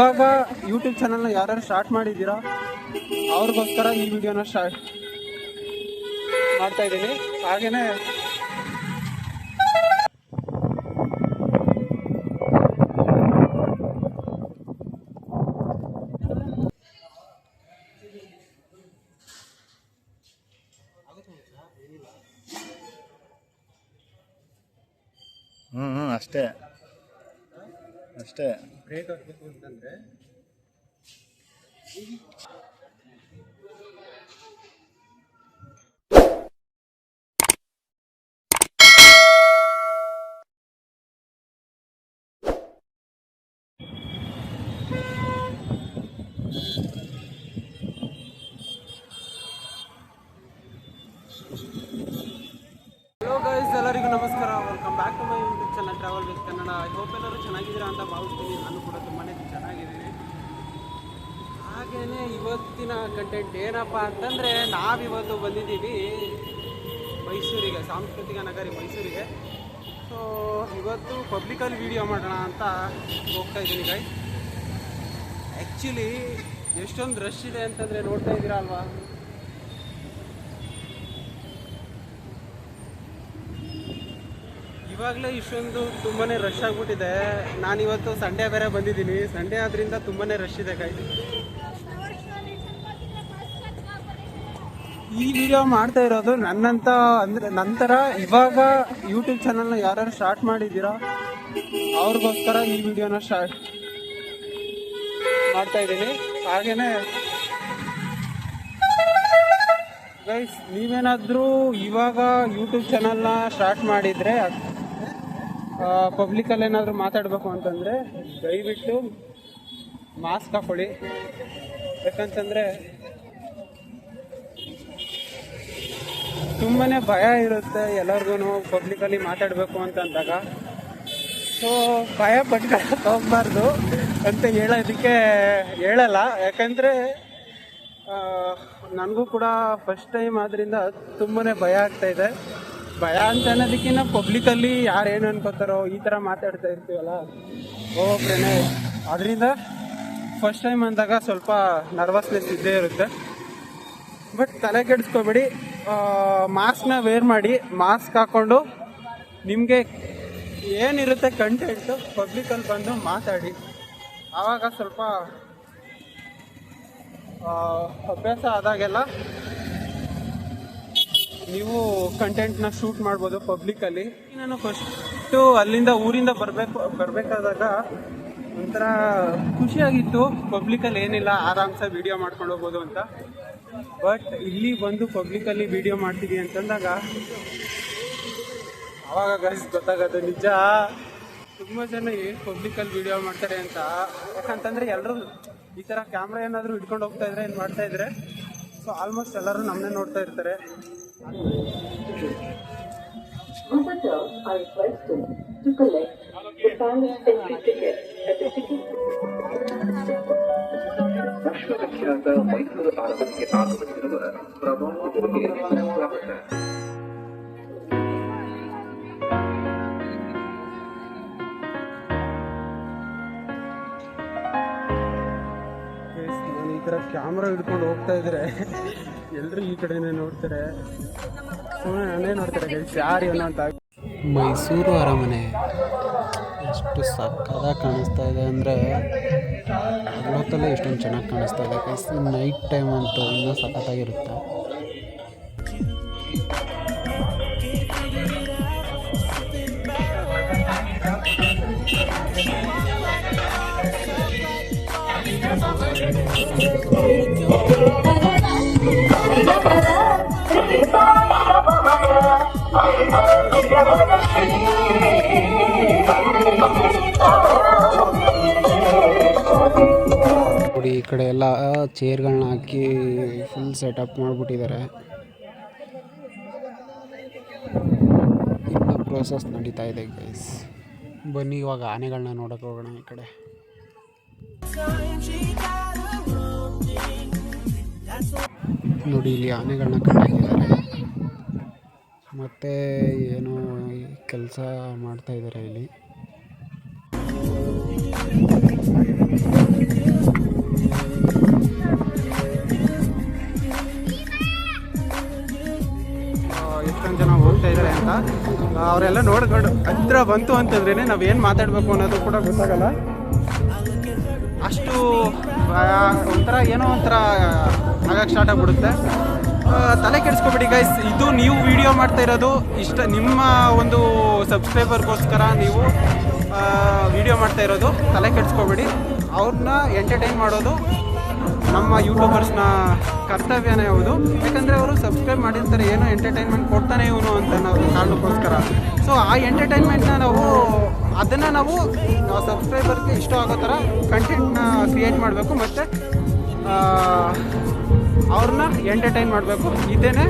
ಇವಾಗ ಯೂಟ್ಯೂಬ್ ಚಾನಲ್ನ ಯಾರು ಸ್ಟಾರ್ಟ್ ಮಾಡಿದ್ದೀರಾ, ಅವ್ರಿಗೋಸ್ಕರ ಈ ವಿಡಿಯೋನ ಸ್ಟಾರ್ಟ್ ಮಾಡ್ತಾ ಇದ್ದೀನಿ. ಹಾಗೇನೆ ಹ್ಞೂ ಹ್ಞೂ ಅಷ್ಟೇ. ಅಷ್ಟೇ. ಬ್ರೇಕ್ ಹಾಕಬೇಕು ಅಂತಂದ್ರೆ ಹಲೋ ಗೈಸ್ ಎಲ್ಲರಿಗೂ ನಮಸ್ಕಾರ welcome back to my YouTube channel travel with Kannada I hope ಎಲ್ಲರೂ ಚೆನ್ನಾಗಿದ್ದೀರಾ ಅಂತ ಭಾವಿಸ್ತೀನಿ ನಾನು ಕೂಡ ತುಂಬಾ ಚೆನ್ನಾಗಿದ್ದೀನಿ ಹಾಗೆಯೇ ಇವತ್ತಿನ ಕಂಟೆಂಟ್ ಏನಪ್ಪ ಅಂತಂದರೆ ನಾವಿವತ್ತು ಬಂದಿದ್ದೀವಿ ಮೈಸೂರಿಗೆ, ಸಾಂಸ್ಕೃತಿಕ ನಗರಿ ಮೈಸೂರಿಗೆ. ಸೊ ಇವತ್ತು ಪಬ್ಲಿಕಲ್ಲಿ ವೀಡಿಯೋ ಮಾಡೋಣ ಅಂತ ಹೋಗ್ತಾ ಇದ್ದೀನಿ ಗೈ ಆ್ಯಕ್ಚುಲಿ ಎಷ್ಟೊಂದು ರಶ್ ಇದೆ ಅಂತಂದರೆ ನೋಡ್ತಾ ಇದ್ದೀರಾ ಅಲ್ವಾ? ಇವಾಗಲೇ ಇಷ್ಟೊಂದು ತುಂಬಾ ರಶ್ ಆಗಿಬಿಟ್ಟಿದೆ. ನಾನಿವತ್ತು ಸಂಡೇ ಬೇರೆ ಬಂದಿದ್ದೀನಿ. ಸಂಡೇ ಆದ್ರಿಂದ ತುಂಬಾ ರಶ್ ಇದೆ ಕೈ ಈ ವಿಡಿಯೋ ಮಾಡ್ತಾ ಇರೋದು ನನ್ನಂತ ಅಂದ್ರೆ ನಂತರ ಇವಾಗ ಯೂಟ್ಯೂಬ್ ಚಾನಲ್ನ ಯಾರು ಸ್ಟಾರ್ಟ್ ಮಾಡಿದ್ದೀರಾ, ಅವ್ರಿಗೋಸ್ಕರ ಈ ವಿಡಿಯೋನ ಸ್ಟಾರ್ಟ್ ಮಾಡ್ತಾ ಇದ್ದೀನಿ. ಹಾಗೇನೆ ಗೈಸ್ ನೀವೇನಾದರೂ ಇವಾಗ ಯೂಟ್ಯೂಬ್ ಚಾನಲ್ನ ಸ್ಟಾರ್ಟ್ ಮಾಡಿದರೆ ಪಬ್ಲಿಕಲ್ಲಿ ಏನಾದರೂ ಮಾತಾಡಬೇಕು ಅಂತಂದರೆ ದಯವಿಟ್ಟು ಮಾಸ್ಕ್ ಹಾಕೊಳ್ಳಿ. ಯಾಕಂತಂದರೆ ತುಂಬಾ ಭಯ ಇರುತ್ತೆ ಎಲ್ಲರಿಗೂ ಪಬ್ಲಿಕಲ್ಲಿ ಮಾತಾಡಬೇಕು ಅಂತ ಅಂದಾಗ ಸೊ ಭಯ ಪಟ್ಟ ಹೋಗ್ಬಾರ್ದು ಅಂತ ಹೇಳೋದಕ್ಕೆ ಹೇಳಲ್ಲ. ಯಾಕಂದರೆ ನನಗೂ ಕೂಡ ಫಸ್ಟ್ ಟೈಮ್ ಆದ್ರಿಂದ ತುಂಬಾ ಭಯ ಆಗ್ತಾ ಇದೆ. ಭಯ ಅಂತ ಅನ್ನೋದಕ್ಕಿಂತ ಪಬ್ಲಿಕಲ್ಲಿ ಯಾರು ಏನು ಅನ್ಕೋತಾರೋ ಈ ಥರ ಮಾತಾಡ್ತಾ ಇರ್ತೀವಲ್ಲ. ಒಬ್ಬೊಬ್ರೇನೆ ಅದರಿಂದ ಫಸ್ಟ್ ಟೈಮ್ ಅಂದಾಗ ಸ್ವಲ್ಪ ನರ್ವಸ್ನೆಸ್ ಇದ್ದೇ ಇರುತ್ತೆ. ಬಟ್ ತಲೆ ಕೆಡಿಸ್ಕೋಬೇಡಿ. ಮಾಸ್ಕ್ನ ವೇರ್ ಮಾಡಿ ಮಾಸ್ಕ್ ಹಾಕ್ಕೊಂಡು ನಿಮಗೆ ಏನಿರುತ್ತೆ ಕಂಟೆಂಟು ಪಬ್ಲಿಕಲ್ಲಿ ಬಂದು ಮಾತಾಡಿ. ಆವಾಗ ಸ್ವಲ್ಪ ಅಭ್ಯಾಸ ಆದಾಗೆಲ್ಲ ನೀವು ಕಂಟೆಂಟ್ನ ಶೂಟ್ ಮಾಡ್ಬೋದು ಪಬ್ಲಿಕಲ್ಲಿ ನಾನು ಫಸ್ಟು ಅಲ್ಲಿಂದ ಊರಿಂದ ಬರಬೇಕು, ಬರಬೇಕಾದಾಗ ಒಂಥರ ಖುಷಿಯಾಗಿತ್ತು. ಪಬ್ಲಿಕಲ್ಲಿ ಏನಿಲ್ಲ, ಆರಾಮ್ಸೆ ವಿಡಿಯೋ ಮಾಡ್ಕೊಂಡು ಹೋಗ್ಬೋದು ಅಂತ. ಬಟ್ ಇಲ್ಲಿ ಬಂದು ಪಬ್ಲಿಕಲ್ಲಿ ವಿಡಿಯೋ ಮಾಡ್ತೀವಿ ಅಂತಂದಾಗ, ಅವಾಗ ಗೈಸ್ ಗೊತ್ತಾಗೋದು ನಿಜ. ತುಂಬ ಜನ ಏನು ಪಬ್ಲಿಕಲ್ಲಿ ವಿಡಿಯೋ ಮಾಡ್ತಾರೆ ಅಂತ. ಯಾಕಂತಂದರೆ ಎಲ್ಲರೂ ಈ ಥರ ಕ್ಯಾಮ್ರಾ ಏನಾದರೂ ಹಿಡ್ಕೊಂಡು ಹೋಗ್ತಾ ಇದ್ರೆ, ಏನು ಮಾಡ್ತಾ ಇದ್ರೆ ಸೊ ಆಲ್ಮೋಸ್ಟ್ ಎಲ್ಲರೂ ನಮ್ಮನ್ನೇ ನೋಡ್ತಾ ಇರ್ತಾರೆ. Collect the entry ticket at ಈ ಥರ ಕ್ಯಾಮ್ರಾ ಹಿಡ್ಕೊಂಡು ಹೋಗ್ತಾ ಇದ್ರೆ ಎಲ್ಲರೂ ಈ ಕಡೆನೇ ನೋಡ್ತಾರೆ. ಸುಮ್ಮನೆ ನಾನೇ ನೋಡ್ತಾರೆ ಯಾರು ಏನೋ ಅಂತ. ಮೈಸೂರು ಅರಮನೆ. ಎಷ್ಟು ಸಕ್ಕದಾಗಿ ಕಾಣಿಸ್ತಾ ಇದೆ ಅಂದರೆ ಹಗಲೊತ್ತಲ್ಲೇ ಇಷ್ಟೊಂದು ಚೆನ್ನಾಗಿ ಕಾಣಿಸ್ತಾ ಇದೆ. ಗೈಸ್ ನೈಟ್ ಟೈಮ್ ಅಂತೂ ಇನ್ನೂ ಸಖತ್ತಾಗಿರುತ್ತೆ ನೋಡಿ, ಈ ಕಡೆ ಎಲ್ಲ ಚೇರ್ಗಳನ್ನ ಹಾಕಿ ಫುಲ್ ಸೆಟಪ್ ಮಾಡಿಬಿಟ್ಟಿದ್ದಾರೆ. ಇನ್ನೂ ಪ್ರೋಸೆಸ್ ನಡೀತಾ ಇದೆ ಗೈಸ್ ಬನ್ನಿ, ಇವಾಗ ಆನೆಗಳನ್ನ ನೋಡಕ್ಕೆ ಹೋಗೋಣ ಈ ಕಡೆ. ನೋಡಿ, ಇಲ್ಲಿ ಆನೆಗಳನ್ನ ಕಟ್ಟಾಕಿದ್ದಾರೆ. ಮತ್ತು ಏನೋ ಕೆಲಸ ಮಾಡ್ತಾ ಇದ್ದಾರೆ ಇಲ್ಲಿ. ಎಷ್ಟೊಂದು ಜನ ಹೋಗ್ತಾ ಇದ್ದಾರೆ ಅಂತ. ಅವರೆಲ್ಲ ನೋಡ್ಕೊಂಡು ಹತ್ರ ಬಂತು ಅಂತಂದ್ರೇ ನಾವೇನು ಮಾತಾಡಬೇಕು ಅನ್ನೋದು ಕೂಡ ಗೊತ್ತಾಗಲ್ಲ. ಅಷ್ಟು ಒಂಥರ ಏನೋ ಒಂಥರ ಆಗಕ್ಕೆ ಸ್ಟಾರ್ಟ್ ಆಗಿಬಿಡುತ್ತೆ. ತಲೆ ಕೆಡಿಸ್ಕೊಬಿಡಿ ಗೈಸ್ ಇದು ನೀವು ವಿಡಿಯೋ ಮಾಡ್ತಾ ಇರೋದು. ಇಷ್ಟ, ನಿಮ್ಮ ಒಂದು ಸಬ್ಸ್ಕ್ರೈಬರ್ಗೋಸ್ಕರ ನೀವು ವಿಡಿಯೋ ಮಾಡ್ತಾ ಇರೋದು. ತಲೆ ಕೆಡಿಸ್ಕೊಬೇಡಿ. ಅವ್ರನ್ನ ಎಂಟರ್ಟೈನ್ ಮಾಡೋದು ನಮ್ಮ ಯೂಟ್ಯೂಬರ್ಸ್ನ ಕರ್ತವ್ಯನೇ ಹೌದು. ಯಾಕಂದರೆ ಅವರು ಸಬ್ಸ್ಕ್ರೈಬ್ ಮಾಡಿರ್ತಾರೆ, ಏನೋ ಎಂಟರ್ಟೈನ್ಮೆಂಟ್ ಕೊಡ್ತಾನೆ ಇವನು ಅಂತ ನಾವು ಕಾರಣಕ್ಕೋಸ್ಕರ. ಸೊ ಆ ಎಂಟರ್ಟೈನ್ಮೆಂಟ್ನ ನಾವು, ಅದನ್ನು ನಾವು ಸಬ್ಸ್ಕ್ರೈಬರ್ಗೆ ಇಷ್ಟ ಆಗೋ ಥರ ಕಂಟೆಂಟ್ನ ಕ್ರಿಯೇಟ್ ಮಾಡಬೇಕು. ಮತ್ತು ಅವ್ರನ್ನ ಎಂಟರ್ಟೈನ್ ಮಾಡಬೇಕು. ಇದೇನೆ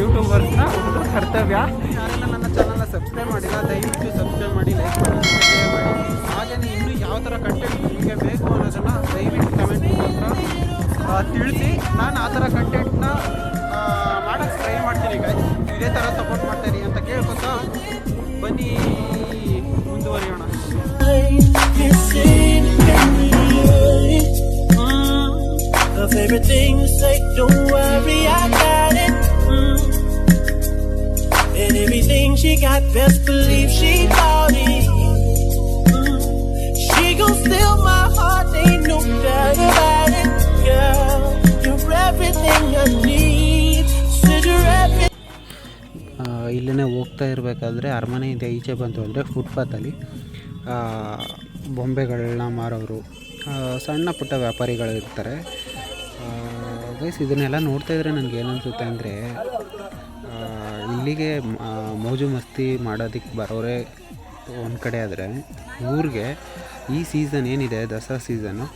ಯೂಟ್ಯೂಬರ್ಸ್ನ ಒಂದು ಕರ್ತವ್ಯ. ಯಾರೆಲ್ಲ ನನ್ನ ಚಾನಲ್ನ ಸಬ್ಸ್ಕ್ರೈಬ್ ಮಾಡಿಲ್ಲ, ದಯವಿಟ್ಟು ಸಬ್ಸ್ಕ್ರೈಬ್ ಮಾಡಿ ಲೈಕ್ ಮಾಡಿ ಶೇರ್ ಇನ್ನೂ ಯಾವ ಥರ ಕಂಟೆಂಟ್ ನಿಮಗೆ ಬೇಕು ಅನ್ನೋದನ್ನು ದಯವಿಟ್ಟು ಕಮೆಂಟ್ ಮುಖಾಂತರ ತಿಳಿಸಿ. ನಾನು ಆ ಥರ ಕಂಟೆಂಟ್ನ ಮಾಡೋಕ್ಕೆ ಟ್ರೈ ಮಾಡ್ತೀನಿ ಈಗ ಇದೇ ಥರ got, best believe she bought. Mm. Gon' steal my heart, ain't no doubt about it. Girl, you're everything I need. Said you're everything. ಇಲ್ಲೇ ಹೋಗ್ತಾ ಇರಬೇಕಾದ್ರೆ ಅರಮನೆಯಿಂದ ಈಚೆ ಬಂತು ಅಂದರೆ ಫುಟ್ಪಾತಲ್ಲಿ ಬೊಂಬೆಗಳನ್ನ ಮಾರೋರು ಸಣ್ಣ ಪುಟ್ಟ ವ್ಯಾಪಾರಿಗಳು ಇರ್ತಾರೆ ಗೈಸ್ ಇದನ್ನೆಲ್ಲ ನೋಡ್ತಾ ಇದ್ರೆ ನನಗೆ ಏನನ್ಸುತ್ತೆ ಅಂದರೆ ಇಲ್ಲಿಗೆ ಮೋಜು ಮಸ್ತಿ ಮಾಡೋದಕ್ಕೆ ಬರೋರೇ ಒಂದು ಕಡೆ ಆದರೆ ಊರಿಗೆ ಈ ಸೀಸನ್ ಏನಿದೆ, ದಸರಾ ಸೀಸನ್ನು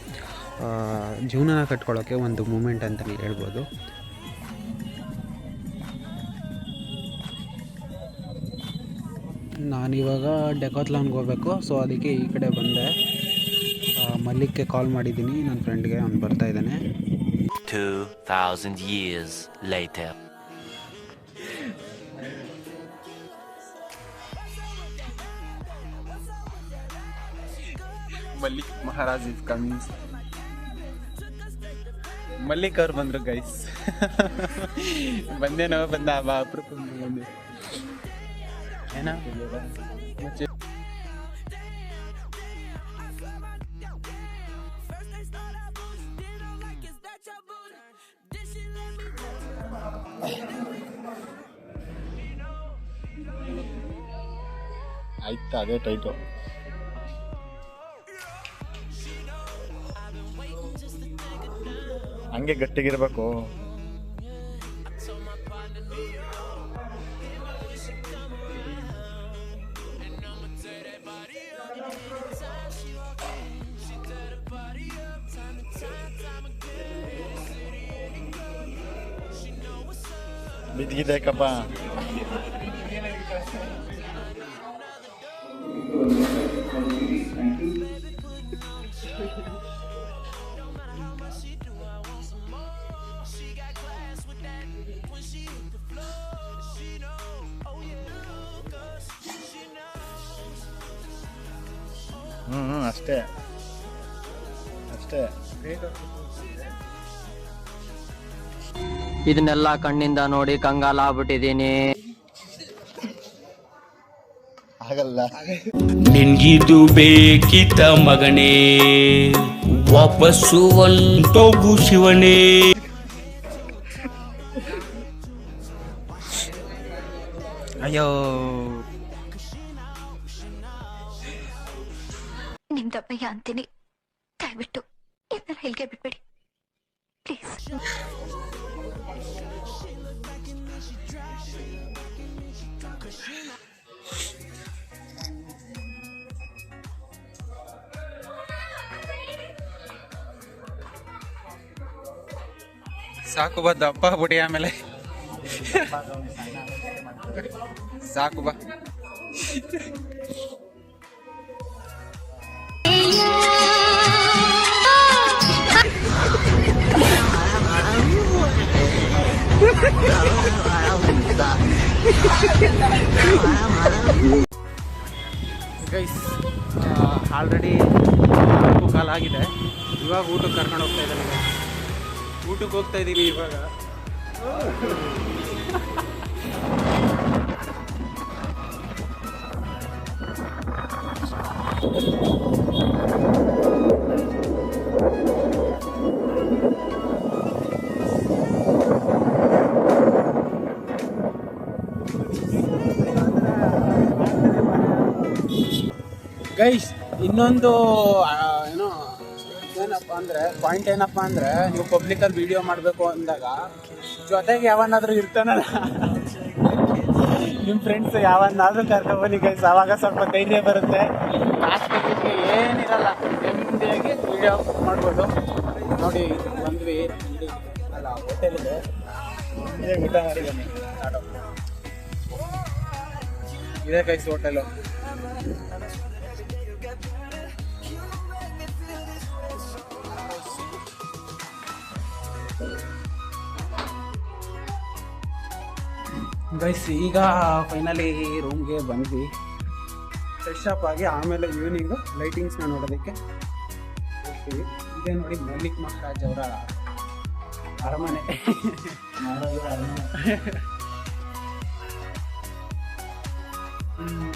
ಜೀವನನ ಕಟ್ಕೊಳ್ಳೋಕ್ಕೆ ಒಂದು ಮೂಮೆಂಟ್ ಅಂತಲೇ ಹೇಳ್ಬೋದು. ನಾನಿವಾಗ ಡೆಕೋತ್ಲಾನ್ಗೆ ಹೋಗಬೇಕು ಸೊ ಅದಕ್ಕೆ ಈ ಕಡೆ ಬಂದೆ. ಮಲ್ಲಿಕ್ಗೆ ಕಾಲ್ ಮಾಡಿದ್ದೀನಿ ನನ್ನ ಫ್ರೆಂಡ್ಗೆ ಅವ್ನು ಬರ್ತಾ ಇದ್ದಾನೆ. 2,000 years later. Mallik Maharaj is coming Mallik ಅವ್ರು ಬಂದರು ಗೈಸ್ ಬಂದೇನೋ ಬಂದ ಬಾ ಅಪರೂಪಕ್ಕೆ ಬಂದೆ ಏನ ಮುಚ್ಚೆ ಆಯ್ತಾ ಅದೇ ಟೈಟು ಹಂಗೆ ಗಟ್ಟಿಗಿರ್ಬೇಕು. ಬಿದ್ದಿದ್ದಕ್ಕಪ್ಪ ಅಷ್ಟೇ ಅಷ್ಟೇ ಇದನ್ನೆಲ್ಲ ಕಣ್ಣಿಂದ ನೋಡಿ ಕಂಗಾಲ ಆಗ್ಬಿಟ್ಟಿದೀನಿ ಆಗಲ್ಲ. ನಿನ್ಗಿದು ಬೇಕಿತ ಮಗನೇ ವಾಪಸ್ಸು ಒಂಟೋಗು ಶಿವನೇ. ಅಯ್ಯೋ. ನಿಮ್ದಪ್ಪಯ್ಯ ಅಂತೀನಿ. ದಯವಿಟ್ಟು ಇದನ್ನ ಇಲ್ಲಿಗೆ ಬಿಟ್ಬಿಡಿ ಪ್ಲೀಸ್ ಸಾಕು ಬಾ ದಪ್ಪ ಬಿಡಿ ಆಮೇಲೆ. ಸಾಕು ಬಾ. ಗೈಸ್ ಆಲ್ರೆಡಿ ನಾಲ್ಕು ಕಾಲ ಆಗಿದೆ. ಇವಾಗ ಊಟಕ್ಕೆ ಕರ್ಕೊಂಡು ಹೋಗ್ತಾ ಇದ್ದಾನೆ ಊಟಕ್ಕೆ ಹೋಗ್ತಾ ಇದ್ದೀವಿ ಇವಾಗ. ಗೈಸ್ ಇನ್ನೊಂದು ಏನು ಏನೋ, ಏನಪ್ಪ ಅಂದ್ರೆ ಪಾಯಿಂಟ್ ಏನಪ್ಪ ಅಂದ್ರೆ, ನೀವು ಪಬ್ಲಿಕಲ್ಲಿ ವಿಡಿಯೋ ಮಾಡಬೇಕು ಅಂದಾಗ, ಜೊತೆಗೆ ಯಾವನ್ನಾದರೂ ಇರ್ತಾನಲ್ಲ. ನಿಮ್ಮ ಫ್ರೆಂಡ್ಸ್ ಯಾವನ್ನಾದ್ರೂ ಕರ್ಕೊಂಡ್ಬನ್ನಿ ಗೈಸ್ ಅವಾಗ ಸ್ವಲ್ಪ ಧೈರ್ಯ ಬರುತ್ತೆ. ಬಗ್ಗೆ ಏನಿರಲ್ಲ, ನೆಮ್ಮದಿಯಾಗಿ ವಿಡಿಯೋ ಮಾಡ್ಬೋದು. ನೋಡಿ, ಬಂದ್ವಿ. ಅಲ್ಲ ಹೋಟೆಲ್ ಇದೆ. ಇದೇ ಊಟ ಮಾಡಿದ್ದೀನಿ. ಇದೇ ಗೈಸ್ ಹೋಟೆಲು ಗೈಸ್ ಈಗ ಫೈನಲಿ ರೂಮ್ಗೆ ಬಂದ್ವಿ. ಫ್ರೆಶ್ ಅಪ್ ಆಗಿ ಆಮೇಲೆ ಈವ್ನಿಂಗು ಲೈಟಿಂಗ್ಸ್ನ ನೋಡೋದಕ್ಕೆ ಹೋಗ್ತೀವಿ. ಇದೇ ನೋಡಿ ಮಲ್ಲಿಕ್ ಮಹಾರಾಜ್ ಅವರ ಅರಮನೆ. ಹ್ಮ್.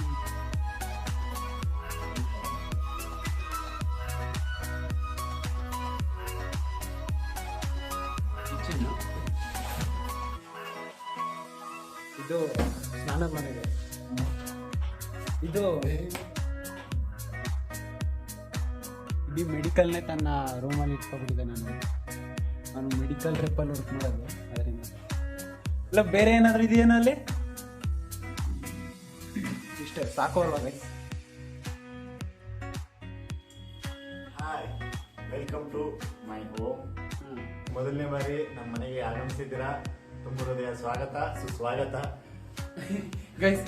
ಇದು ಸ್ನಾನ ಮನೆಗೆ ಇದು ಇಡೀ ಮೆಡಿಕಲ್ನೇ ತನ್ನ ರೂಮಲ್ಲಿ ಇಟ್ಕೊಬಿಟ್ಟಿದೆ ನಾನು. ನಾನು ಮೆಡಿಕಲ್ ರೆಪ್ಪಲ್ಲಿ ವರ್ಕ್ ಮಾಡೋದು ಅದರಿಂದ. ಇಲ್ಲ ಬೇರೆ ಏನಾದರೂ ಇದೆಯೇನೋ ಅಲ್ಲಿ? ಇಷ್ಟೇ ಸಾಕು ಅಲ್ವಾ guys hi welcome to my home. ಮೊದಲನೇ ಬಾರಿ ನಮ್ಮ ಮನೆಗೆ ಆಗಮಿಸಿದ್ದೀರಾ? ತುಂಬ ಹೃದಯ ಸ್ವಾಗತ ಸುಸ್ವಾಗತ. ಗೈಸ್